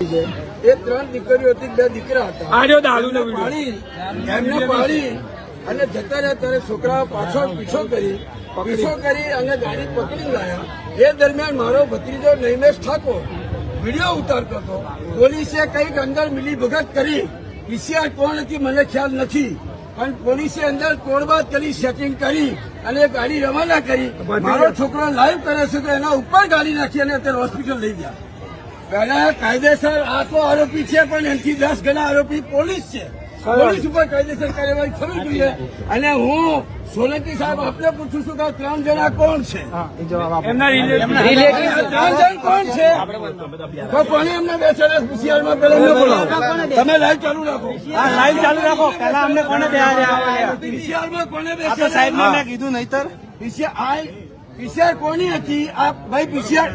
એ ત્રણ દીકરીઓ હતી બે દીકરા હતા. આજો દારૂનો વીડિયો. એમને પાડી અને જતા રહ્યા ત્યારે છોકરાઓ પાછળ પીછો કરી પીછો કરી અને ગાડી પકડી લાયા. એ દરમિયાન મારો ભત્રીજો નૈમેશ ઠાકોર વીડિયો ઉતારતો હતો પોલીસે કંઈક અંદર મિલીભગત કરી. પીસીઆર કોણ હતી મને ખ્યાલ નથી. પણ પોલીસે અંદર તોડબાદ કરી સેટિંગ કરી અને ગાડી રવાના કરી. મારો છોકરો લાઈવ કરે છે તો એના ઉપર ગાડી નાખી અને અત્યારે હોસ્પિટલ લઈ ગયા. પહેલા કાયદેસર આ તો આરોપી છે પણ એનાથી દસ ગણા આરોપી પોલીસ છે. પોલીસ ઉપર કાયદેસર કાર્યવાહી થવી જોઈએ. અને હું સોલંકી સાહેબ આપને પૂછું છું કે ત્રણ જણા કોણ છે? એમના રિલેટિવ આ ત્રણ જણ કોણ છે? તો કોને એમને બે સરસ PCR પેલા બોલાવો. તમે લાઈવ ચાલુ રાખો. લાઈવ ચાલુ રાખો. પેલા અમને કોને હોશિયારમાં કોને બે સાહેબ મેં કીધું નહીતર. પીસીઆર કોની હતી? આ ભાઈ પીસીઆર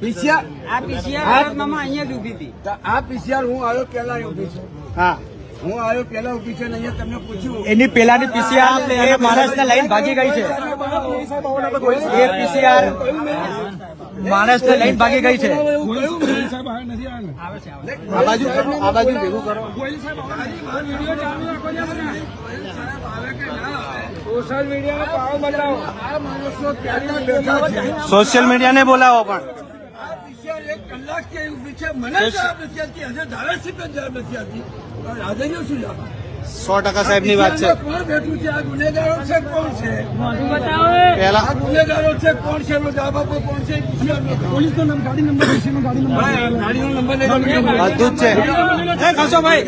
પીસીઆર? આ પીસીઆર ભારતમાં અહીંયા જ ઊભી હતી. આ પીસીઆર હું આવ્યો પેલા ઊભી છું. હા. હું આવ્યો પેલા ઊભી છે ને અહીંયા તમને પૂછ્યું. એની પેલાની પીસીઆર એ લાઈન લઈને ભાગી ગઈ છે. એ પીસીઆર માણસને લઈને ભાગી ગઈ છે. આ બાજુ આ બાજુ ભેગું કરો. સોશિયલ મીડિયાને બોલાવો બતાવો કલાકથી અહીં છે મને જવાબ નથી આપતી હજુ ધારાસભ્ય જવાબ નથી આપતી પણ શું જવાબ સો ટકા સાહેબની વાત છે. કોણ બેઠું છે? આ ગુનેગારો છે કોણ છે? પેલા આ ગુનેગારો છે કોણ છે? એનો જવાબ આપો કોણ છે? પોલીસ નો ગાડી નંબર ગાડી નંબર ગાડીનો નંબર બધું જ છે. એ ભાઈ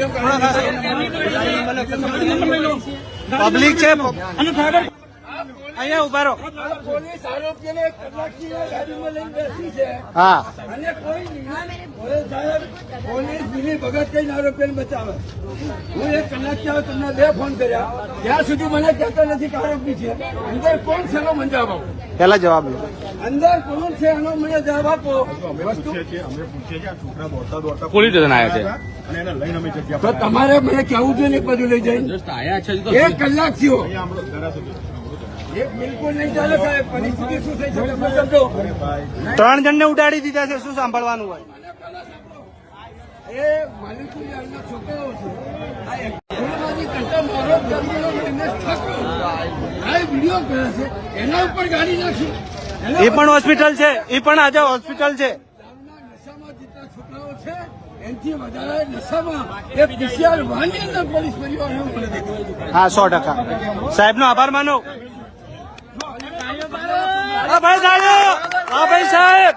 પબ્લિક છે. અહીંયા ઊભા રહો. પોલીસ આરોપીને આ ગાડીમાં લઈને બેસી છે. હા. અને કોઈ પોલીસ મિલી ભગત કઈ આરોપીને બચાવે? હું એક કલાકથી આવ્યો તમને બે ફોન કર્યા. ત્યાં સુધી મને કહેતો નથી કે આરોપી છે અંદર કોણ છે એનો મને જવાબ આપો. પેલા જવાબ લો. અંદર કોણ છે એનો મને જવાબ આપો. વસ્તુ? પોલીસ સ્ટેશન આવ્યા છે. અને એને લઈને અમે જગ્યા તો તમારે મને કેવું જોઈએ ને એક લઈ જઈને? એક કલાક થયો. ત્રણ જણને ઉડાડી દીધા છે. શું સાંભળવાનું હોય? એ પણ હોસ્પિટલ છે. એ પણ આજે હોસ્પિટલ છે. છોકરાઓ એનાથી વધારે નશામાં અંદર પોલીસ પરિવાર હા સો ટકા. સાહેબનો આભાર માનો. હા ભાઈ સાહેબ હા ભાઈ સાહેબ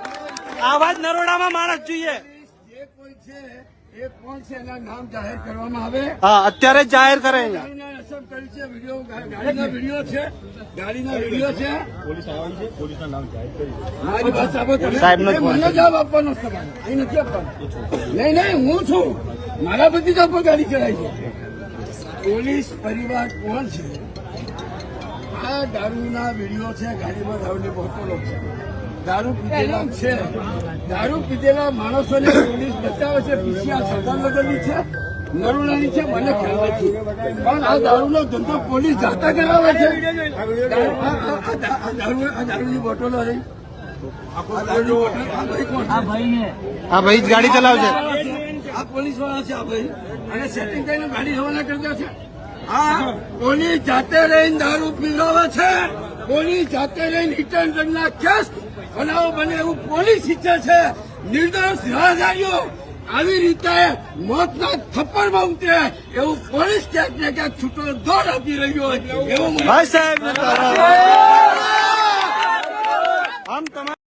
આવા જ નરોડામાં માણસ જોઈએ. જે કોઈ છે એ કોણ છે એના નામ જાહેર કરવામાં આવે? હા અત્યારે જ જાહેર કરે સાહેબ ગાડીના અસર કરી છે વીડિયો છે ગાડીના વીડિયો છે. પોલીસ આવી છે પોલીસના નામ જાહેર કરી મારી વાત સાંભળો તમે. સાહેબનો જ એ ફોન મને જવાબ આપવાનો અહીં નથી આપવાનો. નહીં નહીં હું છું. મારા બધી જ ગાડી ચલાવી છે. પોલીસ પરિવાર કોણ છે? આ દારૂના વીડિયો છે ગાડીમાં દારૂની બોટલો છે. દારૂ પીધેલા છે. દારૂ પીધેલા માણસોને પોલીસ બચાવે છે પીસીઆર સરદારનગરની છે નરુણાની છે મને ખ્યાલ નથી. પણ આ દારૂનો ધંધો પોલીસ જાતા કરાવે છે. દારૂની બોટલો રહી આ દારૂની બોટલ આ ભાઈ જ ગાડી ચલાવશે. આ પોલીસવાળા છે આ ભાઈ. અને સેટિંગ કરીને ગાડી રવાના કરતા છે. આ કોની જાતે રહીને દારૂ પીવડાવે છે? કોની જાતે રહીને રિટર્ન દંડના કેસ બનાવો બને એવું પોલીસ ઈચ્છે છે? નિર્દોષ રાહદારીઓ આવી રીતે મોતના થપ્પડમાં ઉતરે એવું પોલીસ ક્યાંક ક્યાંક છૂટો દોર આપી રહ્યો એવું સાહેબ આમ